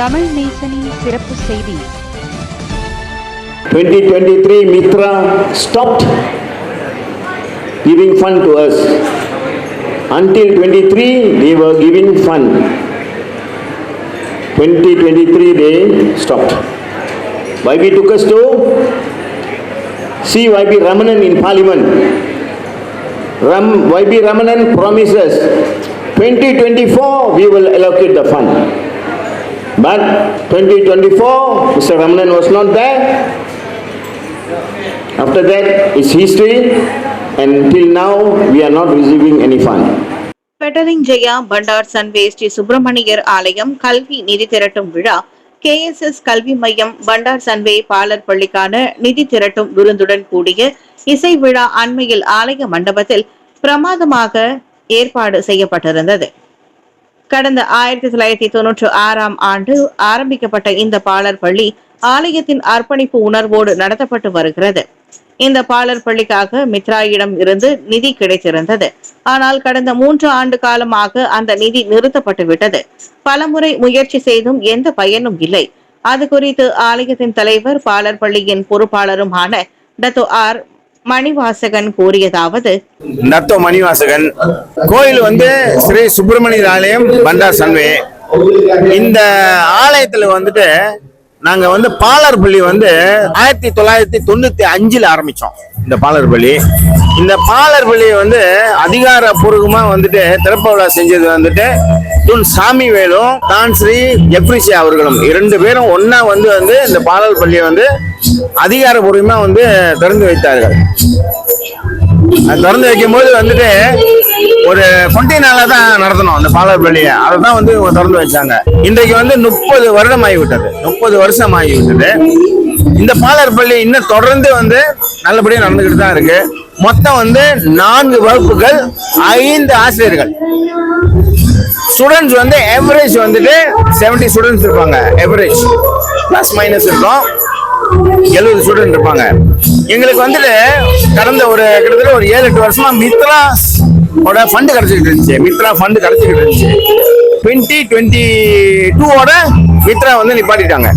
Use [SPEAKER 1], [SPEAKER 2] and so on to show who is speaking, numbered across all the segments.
[SPEAKER 1] தமிழ் நேசனின் சிறப்பு செய்தி
[SPEAKER 2] 2023 Mitra stopped giving fund to us. Until 23 they were giving fund. 2023 they stopped. YB took us to see YB Ramanan in parliament. Ram, YB Ramanan promises 2024 we will allocate the fund. But 2024 Mr. Ramanan was not there. After that, it's history, and till now, we are not receiving any fund.
[SPEAKER 3] Petaling Jaya Bandar Sunway Sri Subramaniar ஆலயம் கல்வி நிதி திரட்டும் விழா K S S கல்வி மையம் பண்டார் Sunway பாலர் பள்ளிக்கான நிதி திரட்டும் விருந்துடன் கூடிய இசை விழா அண்மையில் ஆலய மண்டபத்தில் பிரமாதமாக ஏற்பாடு செய்யப்பட்டிருந்தது கடந்த ஆயிரத்தி தொள்ளாயிரத்தி தொன்னூற்று ஆறாம் ஆண்டு ஆரம்பிக்கப்பட்ட இந்த பாலர் பள்ளி ஆலயத்தின் அர்ப்பணிப்பு உணர்வோடு நடத்தப்பட்டு வருகிறது. இந்த பாலர் பள்ளிக்காக மித்ராயிடம் இருந்து நிதி கிடைத்திருந்தது. ஆனால் கடந்த மூன்று ஆண்டு காலமாக அந்த நிதி நிறுத்தப்பட்டு விட்டது. பலமுறை முயற்சி செய்தும் எந்த பயனும் இல்லை. அது குறித்து ஆலயத்தின் தலைவர் பாலர் பள்ளியின் பொறுப்பாளருமான டத்தோ ஆர். மணிவாசகன் கூறியதாவது
[SPEAKER 4] நத்தோ மணிவாசகன் கோயில் வந்து ஸ்ரீ சுப்பிரமணியர் ஆலயம் பண்டார் சன்வே. இந்த ஆலயத்துல வந்துட்டு நாங்க வந்து பாலர் பள்ளி வந்து ஆயிரத்தி தொள்ளாயிரத்தி தொண்ணூத்தி அஞ்சுல ஆரம்பிச்சோம். இந்த பாலர் பள்ளி. இந்த பாலர் பள்ளியை வந்து அதிகாரப்பூர்வமா வந்துட்டு திறப்பு விழா செஞ்சது வந்துட்டு துன் சாமி வேலும் தான் ஸ்ரீ ஜெப்ரிசி அவர்களும். இரண்டு பேரும் ஒன்னா வந்து வந்து இந்த பாலர் பள்ளியை வந்து அதிகாரப்பூர்வமா வந்து திறந்து வைத்தார்கள். திறந்து வைக்கும்போது வந்துட்டு ஒரு கொண்டினால தான் நடத்தணும் அந்த பாலர் பள்ளியை அதை தான் வந்து இவங்க திறந்து வச்சாங்க. இன்றைக்கு வந்து முப்பது வருடம் ஆகிவிட்டது முப்பது வருஷம் ஆகிவிட்டது இந்த பாலர் பள்ளி இன்னும் தொடர்ந்து வந்து நல்லபடியாக நடந்துக்கிட்டு தான் இருக்கு. மொத்தம் வந்து நான்கு வகுப்புகள் ஐந்து ஆசிரியர்கள். ஸ்டூடெண்ட்ஸ் வந்து எவரேஜ் வந்துட்டு 70 ஸ்டூடெண்ட்ஸ் இருப்பாங்க எவரேஜ் ப்ளஸ் மைனஸ் இருக்கும். எழுபது ஸ்டூடெண்ட் இருப்பாங்க. எங்களுக்கு வந்துட்டு கடந்த ஒரு கிட்டத்தட்ட ஒரு ஏழு எட்டு வருஷமா மித்ரா ஓட ஃபண்டு கிடைச்சிக்கிட்டு இருந்துச்சு. மித்ரா ஃபண்டு கிடைச்சிக்கிட்டு இருந்துச்சு. டுவெண்ட்டி டுவெண்ட்டி டூவோட மித்ரா வந்து நிப்பாட்டிட்டாங்க.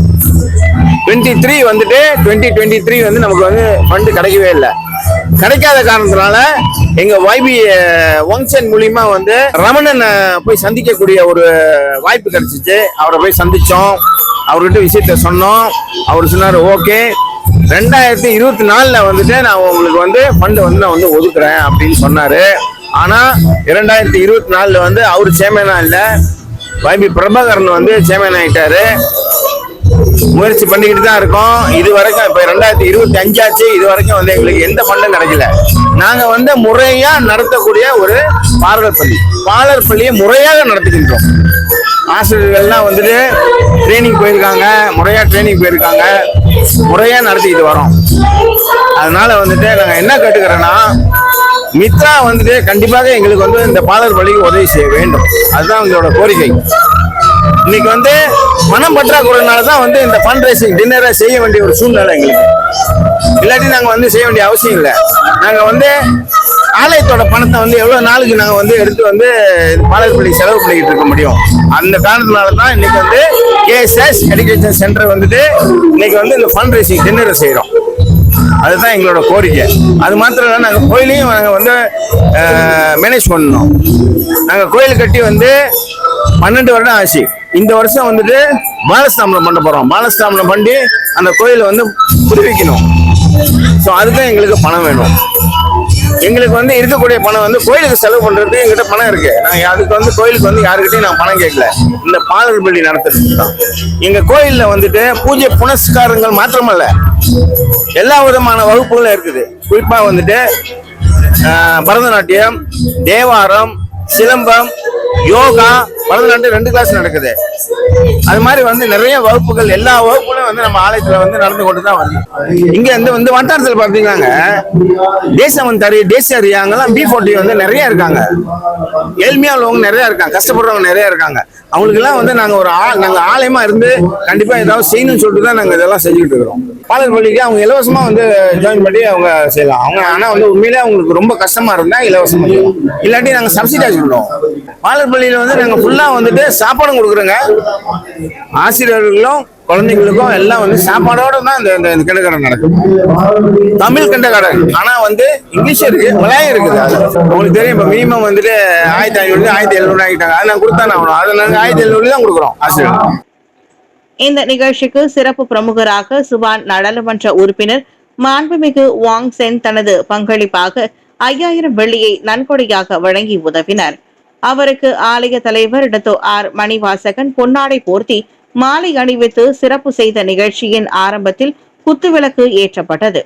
[SPEAKER 4] டுவெண்ட்டி த்ரீ வந்துட்டு டுவெண்ட்டி டுவெண்ட்டி த்ரீ வந்து நமக்கு வந்து ஃபண்டு கிடைக்கவே இல்லை. கிடைக்காத காரணத்தினால எங்க வைபி வங்சன் மூலியமா வந்து ரமணனை போய் சந்திக்கக்கூடிய ஒரு வாய்ப்பு கிடைச்சிச்சு. அவரை போய் சந்திச்சோம். அவர்கிட்ட விஷயத்த சொன்னோம். அவர் சொன்னார் ஓகே ரெண்டாயிரத்தி இருபத்தி நாலில் வந்துட்டு நான் உங்களுக்கு வந்து ஃபண்டு வந்து நான் வந்து ஒதுக்குறேன் அப்படின்னு சொன்னார். ஆனால் இரண்டாயிரத்தி இருபத்தி நாலில் வந்து அவர் சேர்மேனா இல்லை. வைபி பிரபாகரன் வந்து சேர்மேன் ஆகிட்டாரு முயற்சி பண்ணிக்கிட்டு தான் இருக்கோம். இது வரைக்கும் இப்போ ரெண்டாயிரத்தி இருபத்தி அஞ்சாச்சு இது வரைக்கும் வந்து எங்களுக்கு எந்த ஃபண்டும் கிடைக்கல. நாங்கள் வந்து முறையாக நடத்தக்கூடிய ஒரு பாலர் பள்ளி. பாலர் பள்ளியை முறையாக நடத்துகின்றோம் ஆசிரியர்கள்லாம் வந்துட்டு ட்ரைனிங் போயிருக்காங்க. முறையா ட்ரைனிங் போயிருக்காங்க. முறையா நடத்திக்கிட்டு வரோம். அதனால வந்துட்டு நாங்க என்ன கேட்டுக்கிறோன்னா மித்ரா வந்துட்டு கண்டிப்பாக எங்களுக்கு வந்து இந்த பாலர் பள்ளிக்கு உதவி செய்ய வேண்டும். அதுதான் எங்களோட கோரிக்கை. இன்னைக்கு வந்து பணம் பற்றாக்குறைனால தான் வந்து இந்த ஃபண்ட் ரைசிங் டின்னரை செய்ய வேண்டிய ஒரு சூழ்நிலை எங்களுக்கு. இல்லாட்டி நாங்கள் வந்து செய்ய வேண்டிய அவசியம் இல்லை. நாங்கள் வந்து ஆலயத்தோட பணத்தை வந்து எவ்வளோ நாளுக்கு நாங்கள் வந்து எடுத்து வந்து பாலர் பள்ளி செலவு பண்ணிக்கிட்டு இருக்க முடியும். அந்த காரணத்தினால தான் இன்னைக்கு வந்து கேஎஸ்எஸ் எஜுகேஷன் சென்டர் வந்துட்டு இன்னைக்கு வந்து இந்த ஃபண்ட் ரைசிங் டின்னர் செய்கிறோம் அதுதான் எங்களோட கோரிக்கை. அது மாத்திரம் இல்லை நாங்கள் கோயிலையும் நாங்கள் வந்து மேனேஜ் பண்ணணும். நாங்கள் கோயில் கட்டி வந்து பன்னெண்டு வருடம் ஆச்சு. இந்த வருஷம் வந்துட்டு பாலஸ்தாபனம் பண்ண போகிறோம் பாலஸ்தாபனம் பண்ணி அந்த கோயிலை வந்து புதுப்பிக்கணும். ஸோ அதுதான் எங்களுக்கு பணம் வேணும். எங்களுக்கு வந்து இருக்கக்கூடிய பணம் வந்து கோயிலுக்கு செலவு பண்றதுக்கு எங்கிட்ட பணம் இருக்கு. நாங்கள் அதுக்கு வந்து கோயிலுக்கு வந்து யாருக்கிட்டையும் நான் பணம் கேட்கல. இந்த பாலர் பள்ளி நடத்துறதுக்கு. தான் எங்க கோயில்ல வந்துட்டு பூஜை புனஸ்காரங்கள் மாத்திரமல்ல. எல்லா விதமான வகுப்புகளும் இருக்குது. குறிப்பா வந்துட்டு பரதநாட்டியம் தேவாரம் சிலம்பம் யோகா பரதநாட்டியம் ரெண்டு கிளாஸ் நடக்குது. அது மாதிரி வந்து நிறைய வகுப்புகள் எல்லா வகுப்புகளும் வந்து நம்ம ஆலயத்துல வந்து நடந்து கொண்டு தான் வருது. இங்க வந்து இந்த வட்டாரத்துல பாத்தீங்கன்னாங்க தேசமந்தாரி தேசிய அங்கெல்லாம் பி ஃபோர்ட்டி வந்து நிறைய இருக்காங்க. ஏழ்மையா உள்ளவங்க நிறைய இருக்காங்க கஷ்டப்படுறவங்க நிறைய இருக்காங்க. அவங்களுக்கு எல்லாம் வந்து நாங்க ஒரு ஆள் நாங்க ஆலயமா இருந்து கண்டிப்பா ஏதாவது செய்யணும்னு சொல்லிட்டு தான் நாங்க இதெல்லாம் செஞ்சுக்கிட்டு இருக்கிறோம். பாலர் பள்ளிக்கு அவங்க இலவசமா வந்து ஜாயின் பண்ணி அவங்க செய்யலாம். அவங்க ஆனா வந்து உண்மையிலே அவங்களுக்கு ரொம்ப கஷ்டமா இருந்தா இலவசமா செய்யலாம். இல்லாட்டி நாங்க சப்சிடைஸ் பண்ணுவோம். பாலர் பள்ளியில வந்து நாங்க ஃபுல் ஃபுல்லா வந்துட்டு சாப்பாடும் கொடுக்குறோங்க. ஆசிரியர்களும் குழந்தைங்களுக்கும் எல்லாம் வந்து சாப்பாடோட தான் இந்த இந்த நடக்கும். தமிழ் கிண்டக்காரன் ஆனா வந்து இங்கிலீஷ் இருக்கு மலையம் இருக்குது அது. உங்களுக்கு தெரியும் இப்ப மினிமம் வந்துட்டு ஆயிரத்தி ஐநூறு ஆயிரத்தி எழுநூறு ஆகிட்டாங்க அதை நான் கொடுத்தா ஆகணும் அதை நாங்கள் ஆயிரத்தி எழுநூறு தான் கொடுக்குறோம் ஆசிரியர்
[SPEAKER 3] இந்த நிகழ்ச்சிக்கு சிறப்பு பிரமுகராக சுபான் நாடாளுமன்ற உறுப்பினர் மாண்புமிகு வாங் சென் தனது பங்களிப்பாக ஐயாயிரம் வெள்ளியை நன்கொடையாக வழங்கி உதவினர். அவருக்கு ஆலய தலைவர் டத்தோ ஆர். மணிவாசகன் பொன்னாடை போர்த்தி மாலை அணிவித்து சிறப்பு செய்த நிகழ்ச்சியின் ஆரம்பத்தில் குத்துவிளக்கு ஏற்றப்பட்டது.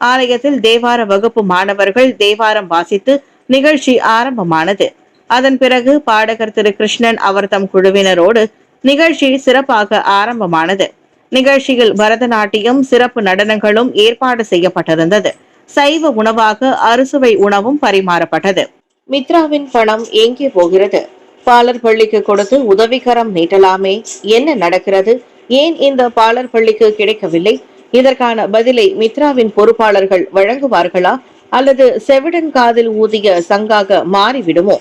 [SPEAKER 3] ஆலயத்தில் தேவார வகுப்பு மாணவர்கள் தேவாரம் வாசித்து நிகழ்ச்சி ஆரம்பமானது. அதன் பிறகு பாடகர் திரு. கிருஷ்ணன் அவர் தம் குழுவினரோடு நிகழ்ச்சி சிறப்பாக ஆரம்பமானது. நிகழ்ச்சியில் பரதநாட்டியம் சிறப்பு நடனங்களும் ஏற்பாடு செய்யப்பட்டிருந்தது. சைவ உணவாக அறுசுவை உணவும் பரிமாறப்பட்டது. மித்ராவின் பணம் எங்கே போகிறது. பாலர் பள்ளிக்கு கொடுத்து உதவிகரம் நீட்டலாமே. என்ன நடக்கிறது? ஏன் இந்த பாலர் பள்ளிக்கு கிடைக்கவில்லை? இதற்கான பதிலை மித்ராவின் பொறுப்பாளர்கள் வழங்குவார்களா? அல்லது செவிடன் காதில் ஊதிய சங்காக மாறிவிடுமோ?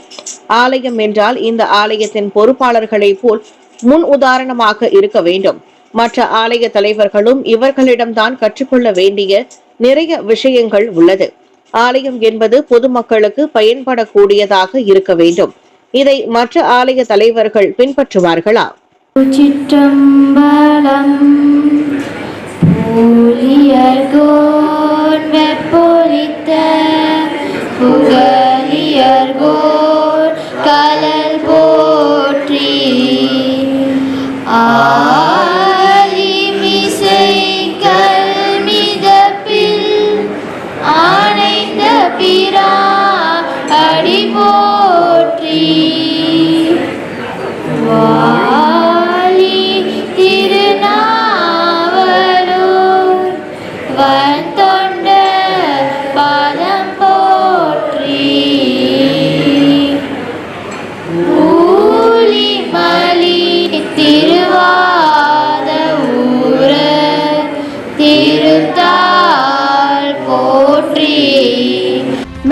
[SPEAKER 3] ஆலயம் என்றால் இந்த ஆலயத்தின் பொறுப்பாளர்களை போல் முன் உதாரணமாக இருக்க வேண்டும். மற்ற ஆலய தலைவர்களும் இவர்களிடம்தான் கற்றுக்கொள்ள வேண்டிய நிறைய விஷயங்கள் உள்ளது. ஆலயம் என்பது பொதுமக்களுக்கு பயன்படக்கூடியதாக இருக்க வேண்டும். இதை மற்ற ஆலய தலைவர்கள் பின்பற்றுவார்களா?
[SPEAKER 5] சிற்றம்பலம் ஊழியர்கோன் வெப்பொலித்த